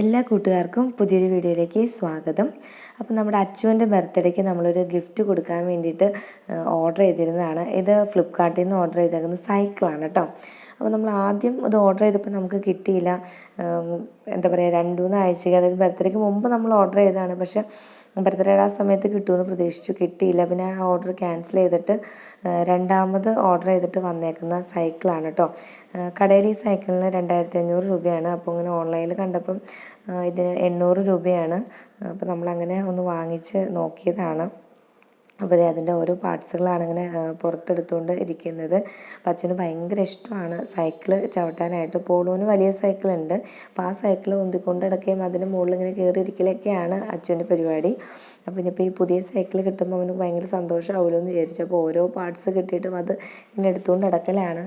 എല്ലാ കൂട്ടുകാർക്കും പുതിയൊരു വീഡിയോയിലേക്ക് സ്വാഗതം. അപ്പോൾ നമ്മുടെ അച്ചുവിന്റെ ബർത്ത്ഡേക്ക് നമ്മളൊരു ഗിഫ്റ്റ് കൊടുക്കാൻ വേണ്ടിയിട്ട് ഓർഡർ ചെയ്തിരുന്നതാണ്. ഇത് ഫ്ലിപ്കാർട്ടിൽ നിന്ന് ഓർഡർ ചെയ്തേക്കുന്ന സൈക്കിളാണ് കേട്ടോ അപ്പോൾ നമ്മൾ ആദ്യം ഇത് ഓർഡർ ചെയ്തപ്പോൾ നമുക്ക് കിട്ടിയില്ല. എന്താ പറയുക രണ്ട് മൂന്ന് ആഴ്ചയ്ക്ക് അതായത് ബർത്ത്ഡേക്ക് മുമ്പ് നമ്മൾ ഓർഡർ ചെയ്തതാണ്. പക്ഷേ ബർത്ത്ഡേയുടെ ആ സമയത്ത് കിട്ടുമെന്ന് പ്രതീക്ഷിച്ചു കിട്ടിയില്ല. പിന്നെ ആ ഓർഡർ ക്യാൻസൽ ചെയ്തിട്ട് രണ്ടാമത് ഓർഡർ ചെയ്തിട്ട് വന്നേക്കുന്ന സൈക്കിളാണ് കേട്ടോ കടയിൽ ഈ സൈക്കിളിന് രണ്ടായിരത്തി അഞ്ഞൂറ് രൂപയാണ്. അപ്പോൾ ഇങ്ങനെ ഓൺലൈനിൽ കണ്ടപ്പം ഇതിന് എണ്ണൂറ് രൂപയാണ്. അപ്പോൾ നമ്മളങ്ങനെ ഒന്ന് വാങ്ങിച്ച് നോക്കിയതാണ്. അപ്പോൾ ദേ അതിന്റെ ഓരോ പാർട്സുകളാണ് ഇങ്ങനെ പുറത്തെടുത്തുകൊണ്ട് ഇരിക്കുന്നത്. പച്ചന് ഭയങ്കര ഇഷ്ടമാണ് സൈക്കിൾ ചവിട്ടാനായിട്ട്. പോളൂന് വലിയ സൈക്കിളുണ്ട്. അപ്പോൾ ആ സൈക്കിൾ ഉന്തിക്കൊണ്ട് കിടക്കുകയും അതിന് മുകളിൽ ഇങ്ങനെ കയറി ഇരിക്കലൊക്കെയാണ് അച്ഛന്റെ പരിപാടി. അപ്പോൾ ഇനിയിപ്പോൾ ഈ പുതിയ സൈക്കിൾ കിട്ടുമ്പോൾ അവന് ഭയങ്കര സന്തോഷമാവുമല്ലോ എന്ന് വിചാരിച്ചു. അപ്പോൾ ഓരോ പാർട്സ് കിട്ടിയിട്ടും അത് ഇങ്ങനെ എടുത്തുകൊണ്ട് നടക്കലാണ്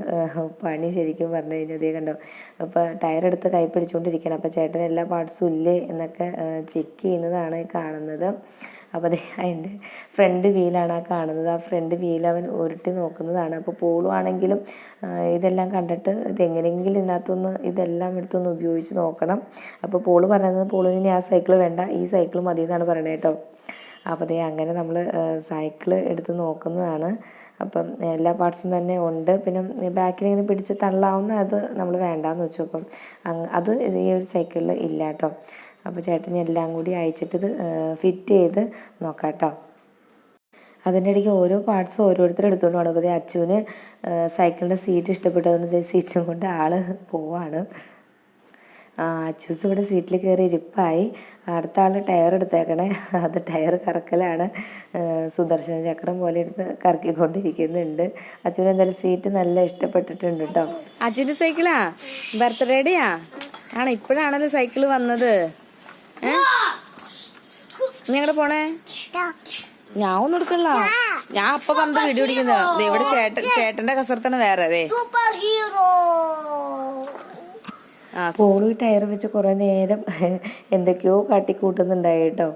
പണി ശരിക്കും പറഞ്ഞു കഴിഞ്ഞാൽ. അതേ കണ്ടോ അപ്പോൾ ടയർ എടുത്ത് കൈ പിടിച്ചുകൊണ്ടിരിക്കണം അപ്പോൾ ചേട്ടൻ എല്ലാ പാർട്സും ഇല്ലേ എന്നൊക്കെ ചെക്ക് ചെയ്യുന്നതാണ് കാണുന്നത്. അപ്പോൾ അതെ അതിന്റെ ഫ്രണ്ട് വീലാണ് ആ കാണുന്നത്. ആ ഫ്രണ്ട് വീൽ അവൻ ഉരുട്ടി നോക്കുന്നതാണ്. അപ്പോൾ പോളുവാണെങ്കിലും ഇതെല്ലാം കണ്ടിട്ട് ഇതെങ്ങനെയെങ്കിലും ഇതിനകത്തൊന്ന് ഇതെല്ലാം എടുത്തൊന്ന് ഉപയോഗിച്ച് നോക്കണം. അപ്പോൾ പോൾ പറയുന്നത് പോളിന് ഇനി ആ സൈക്കിൾ വേണ്ട. ഈ സൈക്കിൾ മതി എന്നാണ് പറയണത് കേട്ടോ. അപ്പോൾ ദേ അങ്ങനെ നമ്മൾ സൈക്കിൾ എടുത്ത് നോക്കുന്നതാണ്. അപ്പം എല്ലാ പാർട്സും തന്നെ ഉണ്ട്. പിന്നെ ബാക്കിൽ ഇങ്ങനെ പിടിച്ച് തള്ളാവുന്ന അത് നമ്മൾ വേണ്ടാന്ന് വെച്ചു. അപ്പം അങ് അത് ഈ ഒരു സൈക്കിളിൽ ഇല്ല കേട്ടോ. അപ്പോൾ ചേട്ടൻ എല്ലാം കൂടി അയച്ചിട്ട് ഇത് ഫിറ്റ് ചെയ്ത് നോക്കാം കേട്ടോ. അതിന്റെ ഇടയ്ക്ക് ഓരോ പാർട്സും ഓരോരുത്തർ എടുത്തുകൊണ്ട് പോകണം അപ്പോൾ അച്ചുവിന് സൈക്കിളിന്റെ സീറ്റ് ഇഷ്ടപ്പെട്ടതുകൊണ്ട് ദേ സീറ്റും കൊണ്ട് ആൾ പോവാണ്. ആ അച്ചൂസ് ഇവിടെ സീറ്റിൽ കയറി ഇരിപ്പായി. അടുത്ത ആൾ ടയർ എടുത്തേക്കണേ. അത് ടയർ കറക്കലാണ്. സുദർശന ചക്രം പോലെ ഇരുന്ന് കറക്കിക്കൊണ്ടിരിക്കുന്നുണ്ട്. അച്ഛന് എന്തായാലും സീറ്റ് നല്ല ഇഷ്ടപ്പെട്ടിട്ടുണ്ട് കേട്ടോ അച്ഛന്റെ സൈക്കിളാ ബർത്ത്ഡേയുടെയാ ആണോ? ഇപ്പോഴാണല്ലോ സൈക്കിൾ വന്നത്. എങ്ങടെ പോണേ? ഞാൻ ഒന്നും എടുക്കണില്ല. ഞാൻ അപ്പൊ പറഞ്ഞിട്ട് വീഡിയോ പിടിക്കുന്നത് ദേ ഇവിടെ ചേട്ടൻ ചേട്ടന്റെ കസർത്തന വേറെ അതെ പോളു ടയർ വെച്ച് കുറേ നേരം എന്തൊക്കെയോ കാട്ടിക്കൂട്ടുന്നുണ്ടായി കേട്ടോ.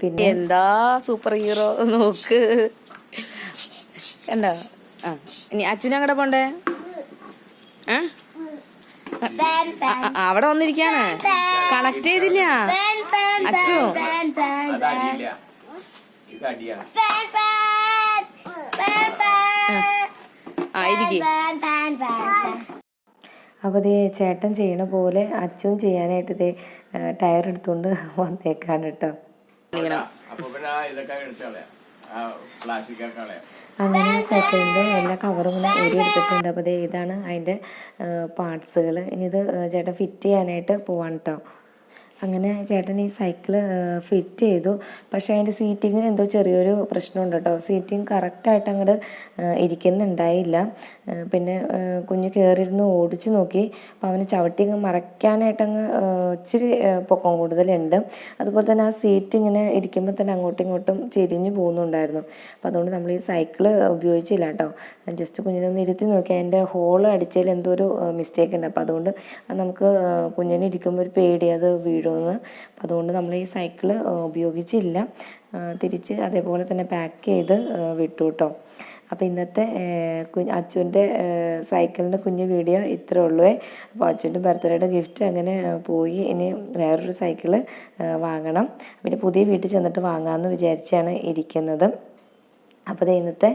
പിന്നെ എന്താ സൂപ്പർ ഹീറോ നോക്ക്. കണ്ടോ? ആ ഇനി അച്ഛനും അങ്ങടെ പോണ്ടേ? ഏ? അവിടെ വന്നിരിക്കാണ്. കണക്ട് ചെയ്തില്ല. Fan, fan, അടിയാണ്. അപ്പോൾ ദേ ചേട്ടൻ ചെയ്യണ പോലെ അച്ഛനും ചെയ്യാനായിട്ട് ദേ ടയർ എടുത്തുകൊണ്ട് വന്നേക്കാണ് കേട്ടോ. അങ്ങനെ സൈക്കിളിന്റെ എല്ലാ കവറും ഇങ്ങനെ ഊരി എടുത്തിട്ടുണ്ട്. അപ്പോൾ ദേ ഇതാണ് അതിന്റെ പാർട്സുകൾ ഇനി ഇത് ചേട്ടൻ ഫിറ്റ് ചെയ്യാനായിട്ട് പോവാണ് കേട്ടോ. അങ്ങനെ ചേട്ടൻ ഈ സൈക്കിൾ ഫിറ്റ് ചെയ്തു. പക്ഷേ അതിന്റെ സീറ്റിങ്ങിന് എന്തോ ചെറിയൊരു പ്രശ്നമുണ്ട് കേട്ടോ. സീറ്റിംഗ് കറക്റ്റായിട്ട് അങ്ങോട്ട് ഇരിക്കുന്നുണ്ടായില്ല. പിന്നെ കുഞ്ഞ് കയറിയിരുന്ന് ഓടിച്ചു നോക്കി. അപ്പോൾ അവന് ചവിട്ടി അങ്ങ് മറയ്ക്കാനായിട്ട് അങ്ങ് ആ, ഇച്ചിരി പൊക്കം കൂടുതലുണ്ട്. അതുപോലെ തന്നെ ആ സീറ്റ് ഇങ്ങനെ ഇരിക്കുമ്പോൾ തന്നെ അങ്ങോട്ടും ഇങ്ങോട്ടും ചെരിഞ്ഞു പോകുന്നുണ്ടായിരുന്നു. അപ്പോൾ അതുകൊണ്ട് നമ്മൾ ഈ സൈക്കിൾ ഉപയോഗിച്ചില്ല കേട്ടോ. ജസ്റ്റ് കുഞ്ഞിനെ ഒന്ന് ഇരുത്തി നോക്കി. അതിന്റെ ഹോൾ അടിച്ചതിൽ എന്തോ ഒരു മിസ്റ്റേക്ക് ഉണ്ട്. അപ്പോൾ അതുകൊണ്ട് നമുക്ക് കുഞ്ഞിനെ ഇരിക്കുമ്പോൾ ഒരു പേടി അത് വീഴുമെന്ന് അപ്പോൾ അതുകൊണ്ട് നമ്മൾ ഈ സൈക്കിൾ ഉപയോഗിച്ചില്ല. തിരിച്ച് അതേപോലെ തന്നെ പാക്ക് ചെയ്ത് വിട്ടു കേട്ടോ അപ്പോൾ ഇന്നത്തെ കുഞ്ഞ് അച്ചുവിന്റെ സൈക്കിളിന്റെ കുഞ്ഞു വീഡിയോ ഇത്രേ ഉള്ളൂ. അപ്പോൾ അച്ചുവിന്റെ ബർത്ത്ഡേയുടെ ഗിഫ്റ്റ് അങ്ങനെ പോയി. ഇനി വേറൊരു സൈക്കിൾ ആ, വാങ്ങണം. പിന്നെ പുതിയ വീട്ടിൽ ചെന്നിട്ട് വാങ്ങാമെന്ന് വിചാരിച്ചാണ് ഇരിക്കുന്നത്. അപ്പോൾ ഇത് ഇന്നത്തെ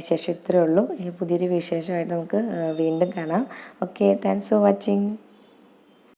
വിശേഷം ഇത്രേ ഉള്ളൂ. ഈ പുതിയൊരു വിശേഷമായിട്ട് നമുക്ക് വീണ്ടും കാണാം. Okay thanks for watching